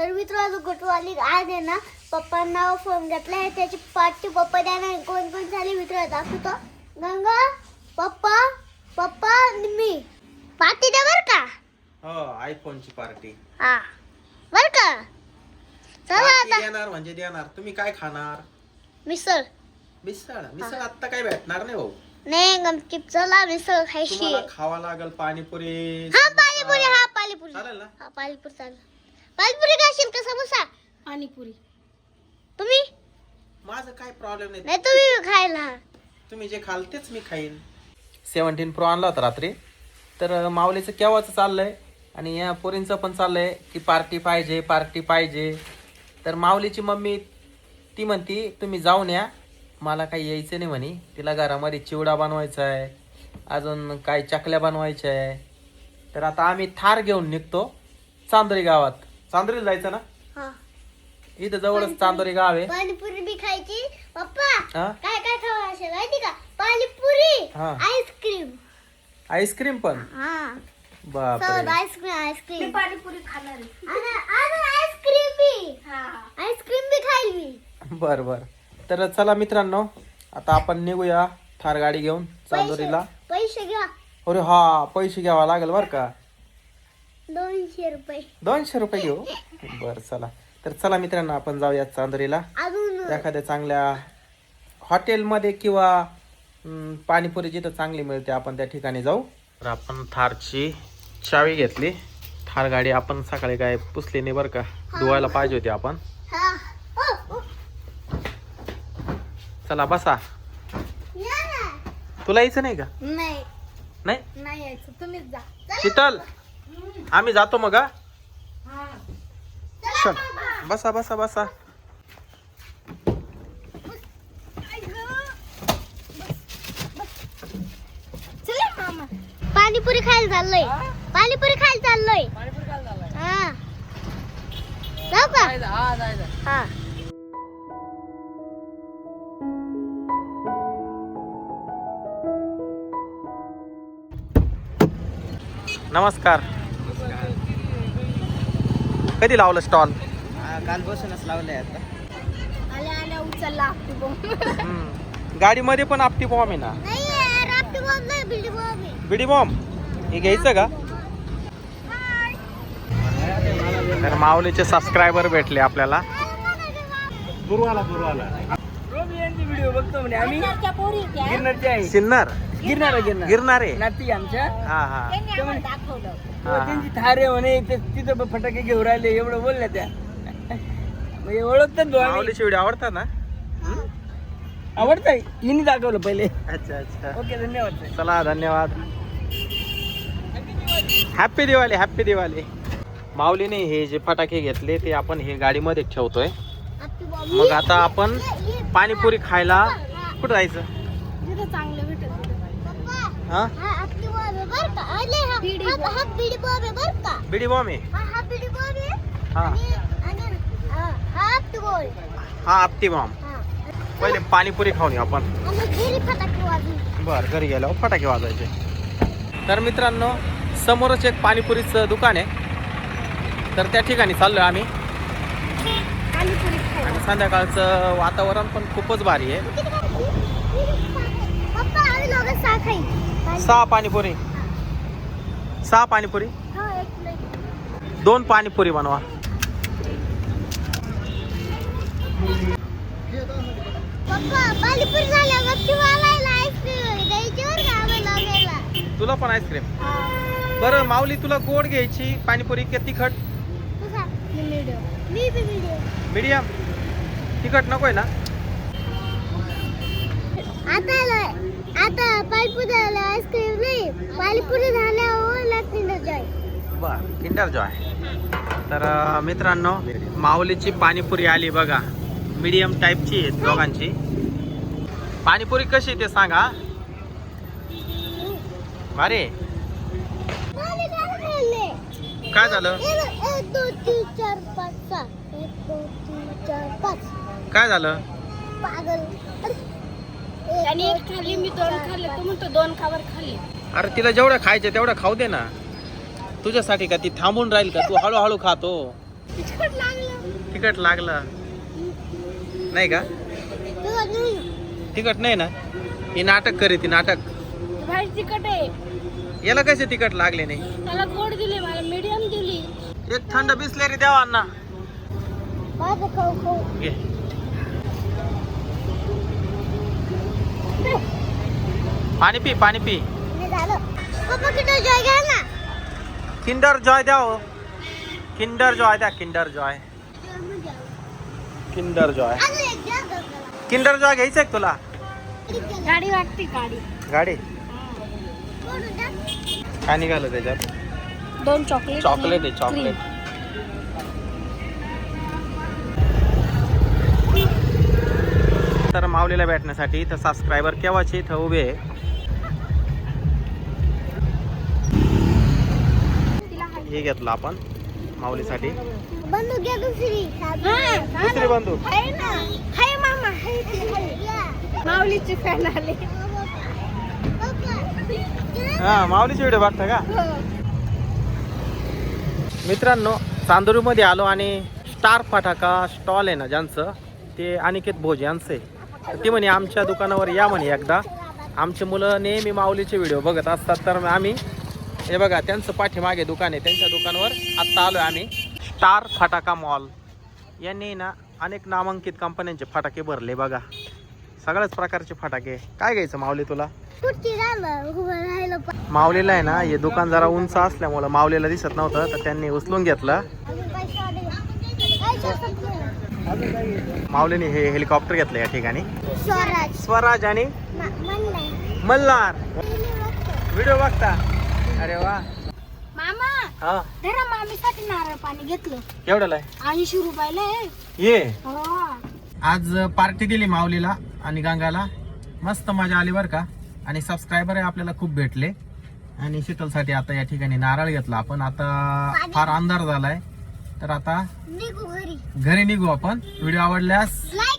तर मित्रांनो गुटवाली आज आहे ना पप्पांना फोन घेतलाय त्याची पार्टी पप्पा द्यायला कोण कोण झाली मित्र दाखवतो. गंगा पप्पा पप्पा आणि मी. पार्टी द्या बर का? हो आयफोनची पार्टी. हा. बर का? चला पार्टी आता. देणार म्हणजे देणार. तुम्ही काय खाणार? मिसळ. मिसळ? मिसळ आता काय भेटणार नाही भाऊ. नाही गमकीप चला मिसळ खायची. तुम्हाला खावा लागल पाणीपुरी. हा. पाणीपुरी हा पाणीपुरी. चालेल ना? हा पाणीपुरी चालेल. पाणीपुरी खाशील का समोसा? पाणीपुरी तुम्ही? माझं काय प्रॉब्लेम नाही. नाही तुम्ही खायला. तुम्ही जे खाल तेच मी खाईन. सेवन्टीन प्रो आणला होता रात्री. तर माऊलीचं केव्हाचं चाललंय? आणि या पोरींचं पण चाललंय की पार्टी पाहिजे पार्टी पाहिजे. तर माऊलीची मम्मी ती म्हणती तुम्ही जाऊन या. मला काही यायचं नाही म्हणे. तिला घरामध्ये चिवडा बनवायचा आहे. अजून काही चकल्या बनवायच्या आहे. तर आता आम्ही थार घेऊन निघतो चांदोरी गावात. चांदोरीला जायचं ना? हा. इथं जवळच चांदोरी गाव आहे. पाणीपुरी बी खायची. पप्पा हा? काय काय खावं असेल? माहिती का? पाणीपुरी हा. आईस्क्रीम. आईस्क्रीम पण? हा. बापरे. Ice cream ice cream. पाणीपुरी खाणार आहे. आणि अजून आईस्क्रीम बी. हा. आईस्क्रीम बी खाईल मी. बर बर. तर चला मित्रांनो आता आपण निघूया थार गाडी घेऊन चांदोरीला. पैसे घ्या. अरे हा पैसे घ्यावा लागेल बर का? दोनशे रुपये. दोनशे रुपये घेऊ? बर चला. तर चला मित्रांनो आपण जाऊया चांदोरीला. अजून एखाद्या चांगल्या हॉटेलमध्ये किंवा पाणीपुरी जिथं चांगली मिळते. आपण त्या ठिकाणी जाऊ. तर आपण थारची चावी घेतली. थार गाडी आपण सकाळी काय पुसली नाही बरं का? धुवायला पाहिजे होती आपण. हा. हो, हो. चला बसा. या ना. तुला यायचं नाही का? नाही. नाही? नाही यायचं. तुम्हीच जा. शीतल. आम्ही जातो मग चल. बसा बसा बसा. चला मामा. पाणीपुरी खायला चाललोय. पाणीपुरी खायला चाललोय. हा. जाऊ का? हा हा. नमस्कार. कधी लावलं स्टॉल काल बसूनच लावलंय आता. आल्या आल्या उचलला आपली बोंब गाडीमध्ये पण आपटी बॉम्ब आहे ना? नाही यार, आपली बॉम्ब नाही बिल्डी बॉम्ब आहे. बिडी बॉम्ब हे घ्यायचं का? तर माऊलीचे सबस्क्रायबर भेटले आपल्याला. व्हिडिओ बघतो म्हणे आम्ही. शेजारच्या पोरी त्या. गिरणारचे आहे. सिन्नर? गिरणार गिरणार गिरणार आहे? नाती आमच्या. हा हा. त्यांनी आम्हाला दाखवलं. हा. त्यांची थार आहे म्हणे ते तिथं फटाके घेऊन राहिले एवढं बोलल्या त्या. म्हणजे ओळखतात भाऊ आम्ही. माऊलीचे व्हिडिओ आवडतात ना? आवडतंय. हिनी दाखवलं पहिले. अच्छा अच्छा. ओके धन्यवाद. चला धन्यवाद. हॅप्पी दिवाळी हॅप्पी दिवाळी माऊलीने हे जे फटाके घेतले ते आपण हे गाडीमध्ये ठेवतोय. मग आता आपण पाणीपुरी खायला कुठं जायचं? जिथं चांगलं भेटत पप्पा हा? हा आपली बरं का अरे हा बिडी हा-. हा बिडी बॉम्ब आहे बरं का बिडी बॉम्ब? आहे हा हा बिडी बॉम्ब? आहे हा. आणि आणि हा हा हा आपटी बॉम्ब. हा. पहिले पाणीपुरी खाऊन येऊ आपण. आणि घरी फटाके बर घरी गेल्यावर फटाके वाजायचे. तर मित्रांनो समोरच एक पाणीपुरीचं दुकान आहे. तर त्या ठिकाणी चाललोय आम्ही. खाऊ आणि संध्याकाळचं वातावरण पण खूपच भारी आहे. पप्पा आम्ही लोक सहा खाई. सहा पाणीपुरी. सहा पाणीपुरी? हो दोन पाणीपुरी बनवा. तुला पण आईस्क्रीम. बरं माऊली तुला गोड घ्यायची पाणीपुरी की तिखट. मीडियम तिखट नकोय ना? आता. आता पाणीपुरी झालं आईस्क्रीम नाही. पाणीपुरी झाल्यावर लागते ना जॉय बर किंडर जॉय तर मित्रांनो माऊलीची पाणीपुरी आली बघा. मीडियम टाईपची आहे दोघांची. पाणीपुरी कशी आहे ते सांगा अरे काय झालं? काय झालं? मी दोन खाल्ले तो म्हणतो दोन खावर अरे तिला जेवढं खायचं तेवढं खाऊ दे ना. तुझ्यासाठी का ती थांबून राहील का? तू हळूहळू खातो तिखट लागलं. नाही का? तिखट नाही ना? ही नाटक करी ती नाटक. तिखट आहे. याला कसे तिखट लागले नाही? त्याला गोड दिली मला मीडियम दिली. एक थंड बिसलेरी द्यावा अण्णा. माझं खाऊ खाऊ. घे. पाणी पी पाणी पी. पप्पा किती ना? किंडर जॉय द्या हो. किंडर जॉय द्या Kinder Joy Kinder Joy. Kinder Joy घ्यायचंय का तुला? गाडी वाटते गाडी. गाडी. काय निघालं त्याच्यात? दोन चॉकलेट चॉकलेट आहे चॉकलेट तर माऊलीला भेटण्यासाठी तर सबस्क्रायबर केव्हाचे? इथं उभे आहे. हे घेतलं आपण माऊलीसाठी. बंदूक घ्या दुसरी. दुसरी बंदूक. आहे ना. हाय मामा हाय या. माऊलीचे फॅन आले. हा माऊलीचे व्हिडिओ बघता का? मित्रांनो चांदुरीमध्ये आलो आणि स्टार फटाका स्टॉल आहे ना ज्यांचं ते अनिकेत भोज यांचं. आहे ते म्हणे आमच्या दुकानावर या म्हणे एकदा. आमचे मुलं नेहमी माऊलीचे व्हिडिओ बघत असतात तर आम्ही हे बघा त्यांचं पाठीमागे दुकान आहे. त्यांच्या दुकानावर आत्ता आलो आम्ही. स्टार फटाका मॉल. यांनी ना अनेक नामांकित कंपन्यांचे फटाके भरले बघा. सगळ्याच प्रकारचे फटाके. काय घ्यायचं माऊली तुला. माऊलीला आहे ना हे दुकान जरा उंच असल्यामुळं माऊलीला दिसत नव्हतं तर त्यांनी उचलून घेतलं. माऊलीने हे हेलिकॉप्टर घेतलं या ठिकाणी. स्वराज. स्वराज आणि. मल्हार. व्हिडिओ बघता. अरे वा. मामा हा? धरा मामीसाठी नारळ पाणी घेतलं. केवढ्याला आहे? ऐंशी रुपयाला आहे. ये. हो. आज पार्टी दिली माऊलीला आणि गंगाला. मस्त मजा आली बरं का? आणि सबस्क्रायबर आपल्याला खूप भेटले. आणि शीतलसाठी आता या ठिकाणी नारळ घेतला आपण. आता फार अंधार झालाय. तर आता निघू घरी. घरी निघू आपण. व्हिडिओ आवडल्यास लाईक